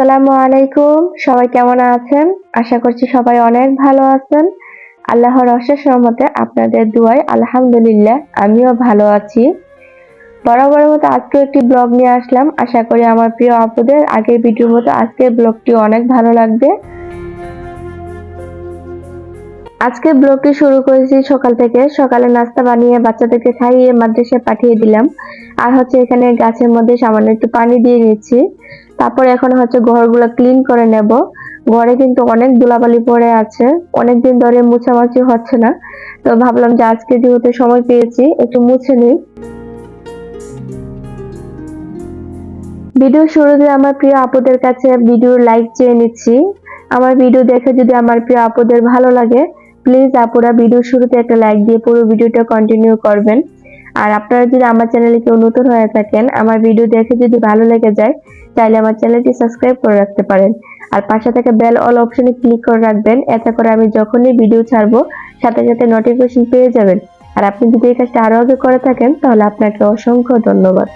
আসসালামু আলাইকুম। সবাই কেমন আছেন? আশা করছি সবাই অনেক ভালো আছেন। আল্লাহর অশেষ রহমতে আপনাদের দুয়ায় আলহামদুলিল্লাহ, আমিও ভালো আছি। বরাবর মতো আজকে একটি ব্লগ নিয়ে আসলাম। আশা করি আমার প্রিয় আপুদের আগের ভিডিওর মতো আজকের ব্লগটি অনেক ভালো লাগবে। আজকে ব্লগটি শুরু করেছি সকাল থেকে। সকালে নাস্তা বানিয়ে বাচ্চাদেরকে খাইয়ে মাদ্রাসায় পাঠিয়ে দিলাম। আর হচ্ছে এখানে গাছের মধ্যে সামান্য একটু পানি দিয়ে নিচ্ছি। তারপর এখন হচ্ছে ঘরগুলো ক্লিন করে নেব। ঘরে কিন্তু অনেক ধুলাবালি পড়ে আছে। অনেকদিন ধরে মুছামাছি হচ্ছে না। তো ভাবলাম যে আজকে যেহেতু সময় পেয়েছি, একটু মুছে নিই। ভিডিও শুরুতে আমার প্রিয় আপুদের কাছে ভিডিও লাইক চেয়ে নিচ্ছি। আমার ভিডিও দেখে যদি আমার প্রিয় আপুদের ভালো লাগে প্লিজ আপুরা ভিডিও শুরুতে একটা লাইক দিয়ে পুরো ভিডিওটা কন্টিনিউ করবেন। আর আপনারা যদি আমার চ্যানেলে কেউ নতুন হয়ে থাকেন, আমার ভিডিও দেখে যদি ভালো লেগে যায় চাইলে আমার চ্যানেলটি সাবস্ক্রাইব করে রাখতে পারেন। আর পাশে থাকা বেল অল অপশনে ক্লিক করে রাখবেন, এতে করে আমি যখনই ভিডিও ছাড়বো, সাথে সাথে নোটিফিকেশন পেয়ে যাবেন। আর আপনি যদি এই কাজটা আরও আগে করে থাকেন, তাহলে আপনাকে অসংখ্য ধন্যবাদ।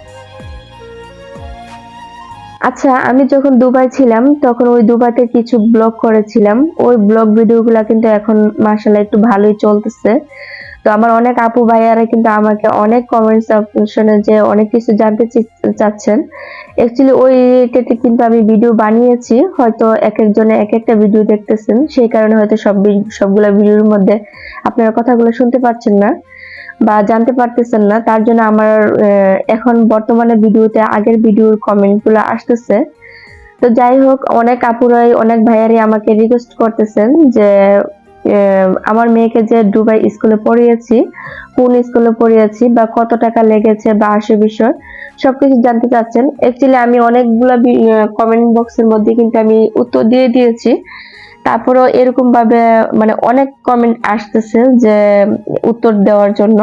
আচ্ছা আমি যখন দুবাই ছিলাম, তখন ওই দুবাইতে কিছু ব্লগ করেছিলাম। ওই ব্লগ ভিডিওগুলো কিন্তু এখন মাসাল্লাহ একটু ভালোই চলতেছে। তো আমার অনেক আপু ভাইয়ারা কিন্তু আমাকে অনেক কমেন্টস অপশনে যে অনেক কিছু জানতে চাচ্ছেন। অ্যাকচুয়ালি ওই রিলেটেড কিন্তু আমি ভিডিও বানিয়েছি। হয়তো এক একজনে এক একটা ভিডিও দেখতেছেন। সেই কারণে হয়তো সব সবগুলো ভিডিওর মধ্যে আপনারা কথাগুলো শুনতে পাচ্ছেন না বা জানতে পারতেছেন না। তার জন্য আমার এখন বর্তমানে ভিডিওতে আগের ভিডিওর কমেন্টগুলো আসতেছে। তো যাই হোক, অনেক আপুরাই, অনেক ভাইয়ারই আমাকে রিকোয়েস্ট করতেছেন যে আমার মেয়েকে যে দুবাই স্কুলে পড়িয়েছি, কোন স্কুলে পড়িয়েছি, বা কত টাকা লেগেছে, বা আসে বিষয়, সবকিছু জানতে চাচ্ছেন। অ্যাকচুয়ালি আমি অনেকগুলো কমেন্ট বক্সের মধ্যে কিন্তু আমি উত্তর দিয়ে দিয়েছি। তারপরেও এরকম ভাবে মানে অনেক কমেন্ট আসতেছে যে, উত্তর দেওয়ার জন্য।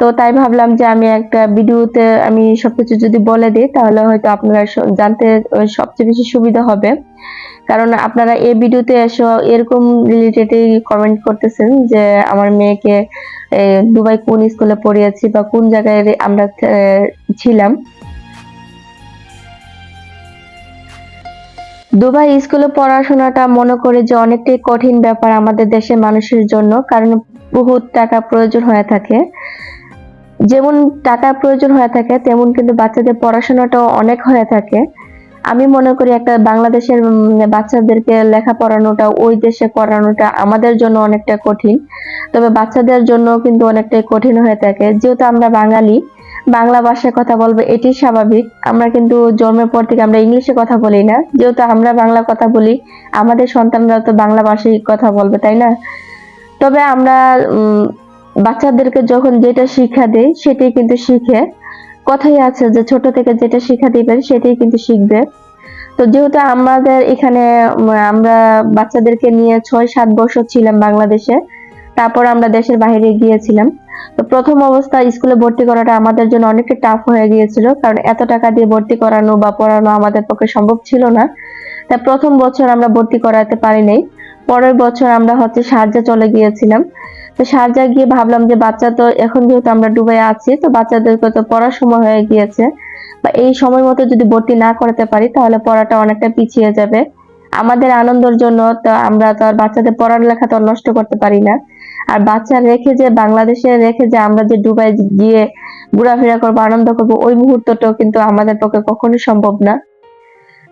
তো তাই ভাবলাম যে আমি একটা ভিডিওতে আমি সবকিছু যদি বলে দিই, তাহলে হয়তো আপনারা জানতে সবচেয়ে বেশি সুবিধা হবে। কারণ আপনারা এই ভিডিওতে এসে, এরকম রিলেটেড কমেন্ট করতেছেন যে আমার মেয়েকে দুবাই কোন স্কুলে পড়িয়েছি বা কোন জায়গায় আমরা ছিলাম। দুবাই স্কুলে পড়াশোনাটা মনে করি যে অনেকটাই কঠিন ব্যাপার আমাদের দেশের মানুষের জন্য, কারণ বহুত টাকা প্রয়োজন হয়ে থাকে। যেমন টাকার প্রয়োজন হয়ে থাকে, তেমন কিন্তু বাচ্চাদের পড়াশোনাটাও অনেক হয়ে থাকে। আমি মনে করি একটা বাংলাদেশের বাচ্চাদেরকে লেখা পড়ানোটা ওই দেশে পড়ানোটা আমাদের জন্য অনেকটা কঠিন। তবে বাচ্চাদের জন্য কিন্তু অনেকটাই কঠিন হয়ে থাকে। যেহেতু আমরা বাঙালি, বাংলা ভাষায় কথা বলব, এটি স্বাভাবিক। আমরা কিন্তু জন্মের পর থেকে আমরা ইংলিশে কথা বলি না। যেহেতু আমরা বাংলা কথা বলি, আমাদের সন্তানরা তো বাংলা ভাষায় কথা বলবে, তাই না? তবে আমরা বাচ্চাদেরকে যখন যেটা শিক্ষা দেয়, সেটাই কিন্তু শিখে। কথাই আছে যে ছোট থেকে যেটা শিক্ষা দিবেন, সেটাই কিন্তু শিখবে। তো যেহেতু আমাদের এখানে আমরা বাচ্চাদেরকে নিয়ে ছয়, সাত বছর ছিলাম বাংলাদেশে, তারপর আমরা দেশের বাইরে গিয়েছিলাম। তো প্রথম অবস্থা স্কুলে ভর্তি করাটা আমাদের জন্য অনেকটা টাফ হয়ে গিয়েছিল, কারণ এত টাকা দিয়ে ভর্তি করানো বা পড়ানো আমাদের পক্ষে সম্ভব ছিল না। তাই প্রথম বছর আমরা ভর্তি করাতে পারি নাই পরের বছর আমরা হচ্ছে সাহায্যে চলে গিয়েছিলাম। তো সারজা গিয়ে ভাবলাম যে বাচ্চা তো এখন যেহেতু আমরা ডুবে আছি, তো বাচ্চাদেরকে তো পড়ার সময় হয়ে গিয়েছে। বা এই সময় মতো যদি ভর্তি না করতে পারি, তাহলে পড়াটা অনেকটা পিছিয়ে যাবে। আমাদের আনন্দের জন্য তো আমরা তো আর বাচ্চাদের পড়ার লেখা তো নষ্ট করতে পারি না। আর বাচ্চা রেখে যে, বাংলাদেশে রেখে যে আমরা যে ডুবাই গিয়ে ঘোরাফেরা করব, আনন্দ করব, ওই মুহূর্তটাও কিন্তু আমাদের পক্ষে কখনোই সম্ভব না।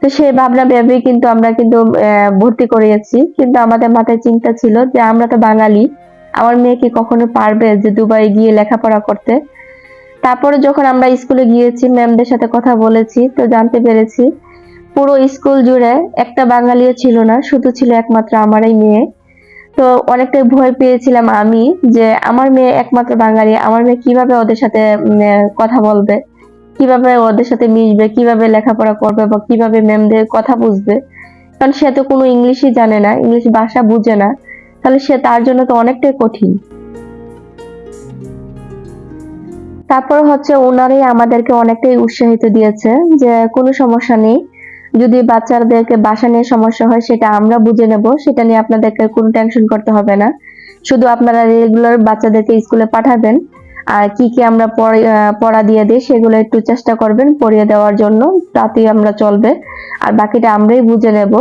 তো সেই ভাবনা ভেবেই কিন্তু আমরা কিন্তু ভর্তি করিয়েছি। কিন্তু আমাদের মাথায় চিন্তা ছিল যে আমরা তো বাঙালি, আমার মেয়ে কি কখনো পারবে যে দুবাই গিয়ে লেখাপড়া করতে? তারপরে যখন আমরা স্কুলে গিয়েছি, ম্যামদের সাথে কথা বলেছি, তো জানতে পেরেছি পুরো স্কুল জুড়ে একটা বাঙালিও ছিল না, শুধু ছিল একমাত্র আমারই মেয়ে। তো অনেকটাই ভয় পেয়েছিলাম আমি যে আমার মেয়ে একমাত্র বাঙালি, আমার মেয়ে কীভাবে ওদের সাথে কথা বলবে? কীভাবে ওদের সাথে মিশবে, কীভাবে লেখাপড়া করবে বা কীভাবে ম্যামদের কথা বুঝবে? কারণ সে তো কোনো ইংলিশই জানে না, ইংলিশ ভাষা বুঝে না। তাহলে সে তার জন্য তো অনেকটাই কঠিন। তারপর হচ্ছে ওনারাই আমাদেরকে অনেকটাই উৎসাহিত দিয়েছে যে কোনো সমস্যা নেই, যদি বাচ্চাদেরকে বাসা নিয়ে সমস্যা হয় সেটা আমরা বুঝে নেব, সেটা নিয়ে আপনাদেরকে কোনো টেনশন করতে হবে না। শুধু আপনারা রেগুলার বাচ্চাদেরকে স্কুলে পাঠাবেন আর কি কি আমরা পড়া দিয়ে দিই সেগুলো একটু চেষ্টা করবেন পড়িয়ে দেওয়ার জন্য, তাতেই আমরা চলবে। আর বাকিটা আমরাই বুঝে নেব।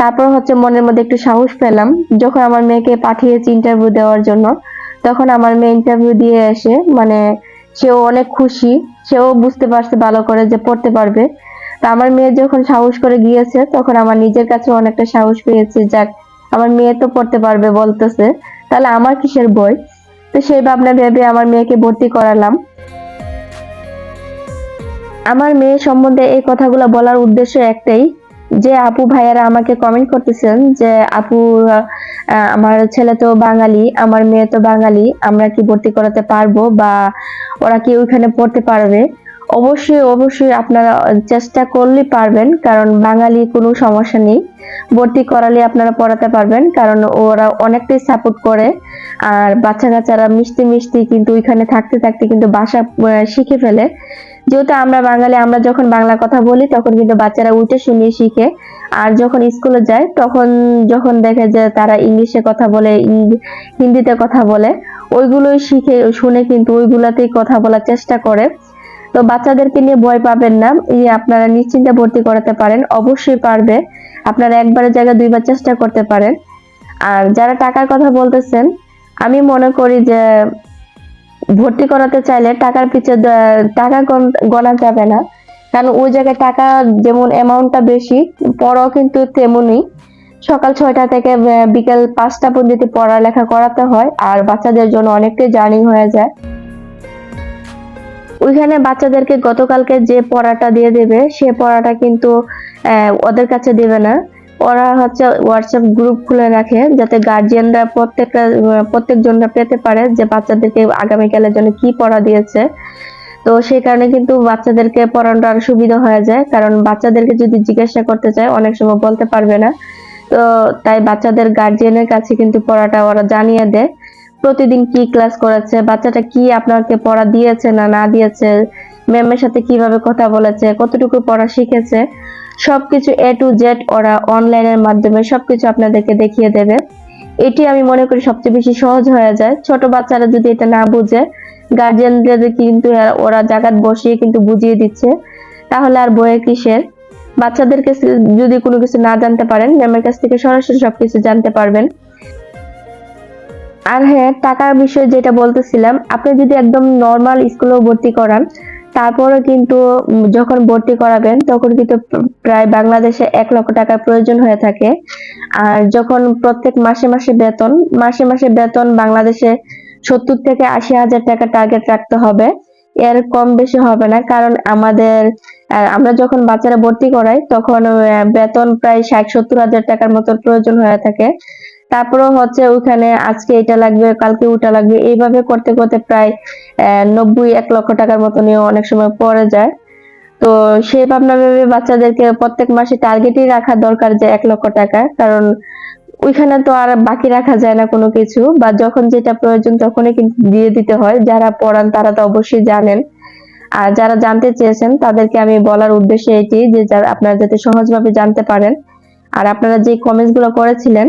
তারপর হচ্ছে মনের মধ্যে একটু সাহস পেলাম। যখন আমার মেয়েকে পাঠিয়েছি ইন্টারভিউ দেওয়ার জন্য, তখন আমার মেয়ে ইন্টারভিউ দিয়ে এসে মানে সেও অনেক খুশি, সেও বুঝতে পারছে ভালো করে যে পড়তে পারবে। তা আমার মেয়ে যখন সাহস করে গিয়েছে, তখন আমার নিজের কাছে অনেকটা সাহস পেয়েছে, যাক, আমার মেয়ে তো পড়তে পারবে বলতেছে। তাহলে আমার কিসের বই? তো সেই ভাবনা ভেবে আমার মেয়েকে ভর্তি করালাম। আমার মেয়ে সম্বন্ধে এই কথাগুলো বলার উদ্দেশ্য একটাই, যে আপু ভাইয়ারা আমাকে কমেন্ট করতেছেন যে, আপু আমার ছেলে তো বাঙালি, আমার মেয়ে তো বাঙালি, আমরা কি ভর্তি করাতে পারব বা ওরা কি ওইখানে পড়তে পারবে? অবশ্যই অবশ্যই আপনারা চেষ্টা করলে পারবেন, কারণ বাঙালি কোনো সমস্যা নেই। ভর্তি করালে আপনারা পড়াতে পারবেন, কারণ ওরা অনেকটাই সাপোর্ট করে। আর বাচ্চা কাচ্চারা মিষ্টি মিষ্টি কিন্তু ওইখানে থাকতে থাকতে কিন্তু বাসা শিখে ফেলে। যেহেতু আমরা বাঙালি, আমরা যখন বাংলা কথা বলি, তখন কিন্তু বাচ্চারা উঠে শুনিয়ে শিখে। আর যখন স্কুলে যায়, তখন যখন দেখে যে তারা ইংলিশে কথা বলে হিন্দিতে কথা বলে, ওইগুলোই শিখে, শুনে কিন্তু ওইগুলাতেই কথা বলার চেষ্টা করে। তো বাচ্চাদেরকে নিয়ে ভয় পাবেন না। এই আপনারা নিশ্চিন্তে ভর্তি করাতে পারেন। অবশ্যই পারবে। আপনারা একবারের জায়গায় দুইবার চেষ্টা করতে পারেন। আর যারা টাকার কথা বলতেছেন, আমি মনে করি যে ভর্তি করাতে চাইলে টাকার পিছে টাকা গণ- যাবে না। কারণ ওই জায়গায় টাকা যেমন অ্যামাউন্টটা বেশি, পড়াও কিন্তু তেমনই। সকাল ছয়টা থেকে বিকেল পাঁচটা পর্যন্ত পড়ালেখা করাতে হয়। আর বাচ্চাদের জন্য অনেকটাই জার্নি হয়ে যায়। ওইখানে বাচ্চাদেরকে গতকালকে যে পড়াটা দিয়ে দেবে, সে পড়াটা কিন্তু ওদের কাছে দেবে না। ওরা হচ্ছে হোয়াটসঅ্যাপ গ্রুপ খুলে রাখে যাতে গার্জিয়ানরা প্রত্যেকটা, প্রত্যেকজনরা পেতে পারে যে বাচ্চাদেরকে আগামীকালের জন্য কি পড়া দিয়েছে। তো সেই কারণে কিন্তু বাচ্চাদেরকে পড়ানোটা আরও সুবিধা হয়ে যায়, কারণ বাচ্চাদেরকে যদি জিজ্ঞাসা করতে চায়, অনেক সময় বলতে পারবে না। তো তাই বাচ্চাদের গার্জিয়ানের কাছে কিন্তু পড়াটা ওরা জানিয়ে দেয়। প্রতিদিন কি ক্লাস করেছে বাচ্চাটা কি আপনাকে পড়া দিয়েছে না না দিয়েছে? ম্যামের সাথে কীভাবে কথা বলেছে? কতটুকু পড়া শিখেছে? সবকিছু এ টু জেড ওরা অনলাইনের মাধ্যমে সবকিছু আপনাদেরকে দেখিয়ে দেবে। এটি আমি মনে করি সবচেয়ে বেশি সহজ হয়ে যায়। ছোট বাচ্চারা যদি এটা না বুঝে গার্জিয়ানদের কিন্তু ওরা জায়গাত বসিয়ে কিন্তু বুঝিয়ে দিচ্ছে। তাহলে আর বইয়ের কিসের? বাচ্চাদেরকে যদি কোনো কিছু না জানতে পারেন ম্যামের কাছ থেকে সরাসরি সবকিছু জানতে পারবেন। আর হ্যাঁ টাকার বিষয়ে যেটা বলতেছিলাম, আপনি যদি একদম নর্মাল স্কুলেও ভর্তি করান তারপরে কিন্তু যখন ভর্তি করাবেন, তখন কিন্তু প্রায় বাংলাদেশে এক লক্ষ টাকার প্রয়োজন হয়ে থাকে। আর যখন প্রত্যেক মাসে মাসে বেতন, মাসে মাসে বেতন বাংলাদেশে সত্তর থেকে আশি হাজার টাকা টার্গেট রাখতে হবে। এর কম বেশি হবে না, কারণ আমাদের আমরা যখন বাচ্চারা ভর্তি করাই, তখন বেতন প্রায় ষাট সত্তর হাজার টাকার মতো প্রয়োজন হয়ে থাকে। তারপরেও হচ্ছে ওখানে আজকে এটা লাগবে, কালকে ওটা লাগবে। এইভাবে করতে করতে প্রায় নব্বই, এক লক্ষ টাকার মতো নিয়ে অনেক সময় পড়ে যায়। তো সেই ভাবনা ভেবে বাচ্চাদেরকে প্রত্যেক মাসে টার্গেটই রাখা দরকার যে এক লক্ষ টাকা। কারণ ওইখানে তো আর বাকি রাখা যায় না কোনো কিছু। বা যখন যেটা প্রয়োজন তখনই কিন্তু দিয়ে দিতে হয়। যারা পড়ান তারা তো অবশ্যই জানেন। আর যারা জানতে চেয়েছেন তাদেরকে আমি বলার উদ্দেশ্য এটি যে যারা, আপনারা যাতে সহজভাবে জানতে পারেন। আর আপনারা যে কমেন্টসগুলো করেছিলেন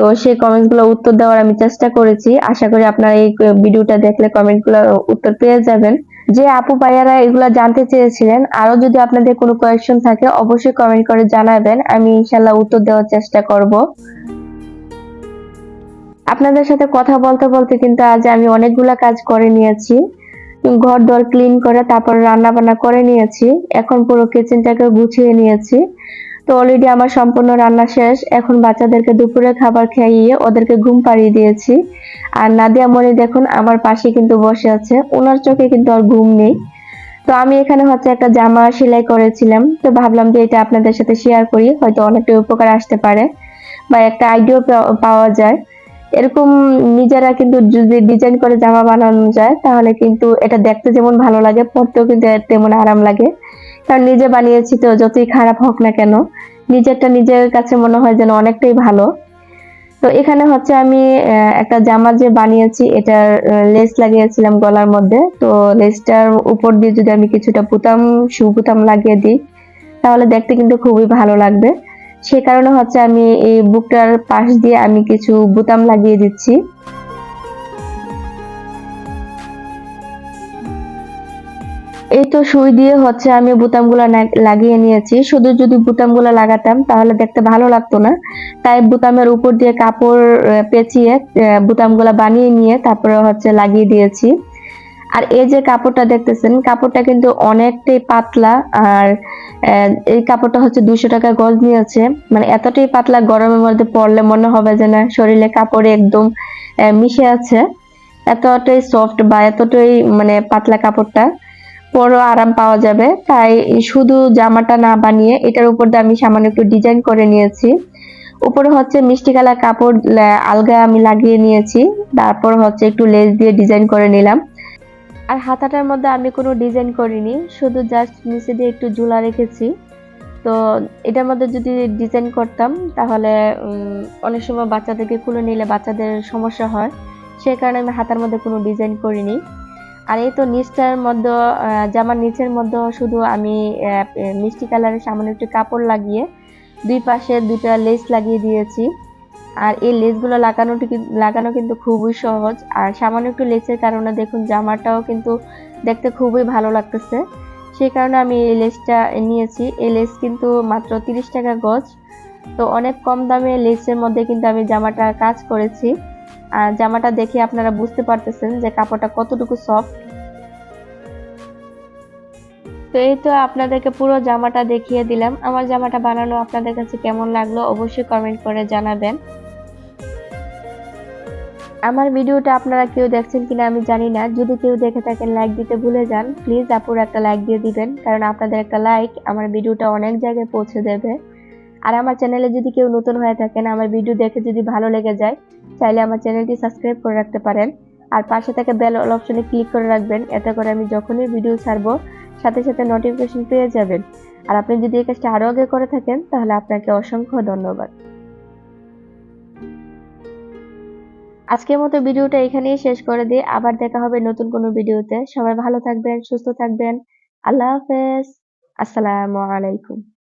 তো সেই কমেন্টসগুলো উত্তর দেওয়ার আমি চেষ্টা করেছি। আশা করি আপনারা এই ভিডিওটা দেখলে কমেন্টগুলো উত্তর পেয়ে যাবেন। যে আপু ভাইয়ারা এগুলা জানতে চেয়েছিলেন আরও যদি আপনাদের কোনো কোয়েশ্চেন থাকে, অবশ্যই কমেন্ট করে জানাবেন। আমি ইনশাল্লাহ উত্তর দেওয়ার চেষ্টা করব। আপনাদের সাথে কথা বলতে বলতে কিন্তু আজ আমি অনেকগুলা কাজ করে নিয়েছি। ঘর দর ক্লিন করে, তারপর রান্না বান্না করে নিয়েছি। এখন পুরো কিচেনটাকে গুছিয়ে নিয়েছি। তো অলরেডি আমার সম্পূর্ণ রান্না শেষ। এখন বাচ্চাদেরকে দুপুরে খাবার খাইয়ে ওদেরকে ঘুম পাড়িয়ে দিয়েছি। আর নাদিয়া মনি দেখুন আমার পাশে কিন্তু বসে আছে। ওনার চোখে কিন্তু আর ঘুম নেই। তো আমি এখানে হচ্ছে একটা জামা সেলাই করেছিলাম। তো ভাবলাম যে এটা আপনাদের সাথে শেয়ার করি। হয়তো অনেকটা উপকার আসতে পারে বা একটা আইডিয়া পাওয়া যায়। এরকম নিজেরা কিন্তু যদি ডিজাইন করে জামা বানানো যায়, তাহলে কিন্তু এটা দেখতে যেমন ভালো লাগে, পরতেও কিন্তু তেমন আরাম লাগে। কারণ নিজে বানিয়েছি তো, যতই খারাপ হোক না কেন। নিজেরটা নিজের কাছে মনে হয় যেন অনেকটাই ভালো। তো এখানে হচ্ছে আমি একটা জামা যে বানিয়েছি, এটার লেস লাগিয়েছিলাম গলার মধ্যে। তো লেসটার উপর দিয়ে যদি আমি কিছুটা বুতাম শু বুতাম লাগিয়ে দিই, তাহলে দেখতে কিন্তু খুবই ভালো লাগবে। সে কারণে হচ্ছে আমি এই বুকটার পাশ দিয়ে আমি কিছু বুতাম লাগিয়ে দিচ্ছি। এই তো সুই দিয়ে হচ্ছে আমি বোতামগুলো লাগিয়ে নিয়েছি। শুধু যদি বোতামগুলো লাগাতাম, তাহলে দেখতে ভালো লাগতো না। তাই বোতামের উপর দিয়ে কাপড় পেঁচিয়ে বোতামগুলো বানিয়ে নিয়ে তারপরে হচ্ছে লাগিয়ে দিয়েছি। আর এই যে কাপড়টা দেখতেছেন, কাপড়টা কিন্তু অনেকটাই পাতলা। আর এই কাপড়টা হচ্ছে দুশো টাকা গজ নিয়েছে। মানে এতটাই পাতলা গরমের মধ্যে পরলে মনে হবে যে না শরীরে কাপড়ে একদম মিশে আছে। এতটাই সফট বা এতটাই মানে পাতলা কাপড়টা। পরও আরাম পাওয়া যাবে। তাই শুধু জামাটা না বানিয়ে এটার উপর দিয়ে আমি সামান্য একটু ডিজাইন করে নিয়েছি। উপরে হচ্ছে মিষ্টি কালার কাপড় আলগা আমি লাগিয়ে নিয়েছি। তারপর হচ্ছে একটু লেস দিয়ে ডিজাইন করে নিলাম। আর হাতাটার মধ্যে আমি কোনো ডিজাইন করিনি, শুধু জাস্ট নিচে দিয়ে একটু ঝুলা রেখেছি। তো এটার মধ্যে যদি ডিজাইন করতাম, তাহলে অনেক সময় বাচ্চাদেরকে খুলে নিলে বাচ্চাদের সমস্যা হয়। সেই কারণে আমি হাতার মধ্যে কোনো ডিজাইন করিনি। আর এই তো নিচটার মধ্যে জামার নিচের মধ্যে শুধু আমি মিষ্টি কালারের সামান্য একটু কাপড় লাগিয়ে দুই পাশে দুটা লেস লাগিয়ে দিয়েছি। আর এই লেসগুলো লাগানোটি লাগানো কিন্তু খুবই সহজ। আর সামান্য একটু লেসের কারণে দেখুন জামাটাও কিন্তু দেখতে খুবই ভালো লাগতেছে। সেই কারণে আমি এই লেসটা নিয়েছি। এই লেস কিন্তু মাত্র তিরিশ টাকা গজ। তো অনেক কম দামে লেসের মধ্যে কিন্তু আমি জামাটা কাজ করেছি। আর জামাটা দেখে আপনারা বুঝতে পারতেছেন যে কাপড়টা কতটুকু সফট তো এই তো আপনাদেরকে পুরো জামাটা দেখিয়ে দিলাম। আমার জামাটা বানানো আপনাদের কাছে কেমন লাগল অবশ্যই কমেন্ট করে জানাবেন। আমার ভিডিওটা আপনারা কেউ দেখছেন কিনা আমি জানি না। যদি কেউ দেখে থাকেন লাইক দিতে ভুলে যান প্লিজ আপুর একটা লাইক দিয়ে দিবেন। কারণ আপনাদের একটা লাইক আমার ভিডিওটা অনেক জায়গায় পৌঁছে দেবে। আর আমার চ্যানেলে যদি কেউ নতুন হয়ে থাকেন, আমার ভিডিও দেখে যদি ভালো লেগে যায় চাইলে আমার চ্যানেলটি সাবস্ক্রাইব করে রাখতে পারেন। আর পাশে থাকা বেল অল অপশনে ক্লিক করে রাখবেন। এতে করে আমি যখনই ভিডিও ছাড়বো, সাথে সাথে নোটিফিকেশন পেয়ে যাবেন। আর আপনি যদি এই কাজটা আরও আগে করে থাকেন, তাহলে আপনাকে অসংখ্য ধন্যবাদ। আজকের মতো ভিডিওটা এখানেই শেষ করে দিয়ে আবার দেখা হবে নতুন কোনো ভিডিওতে। সবাই ভালো থাকবেন, সুস্থ থাকবেন। আল্লাহ হাফেজ। আসসালামু আলাইকুম।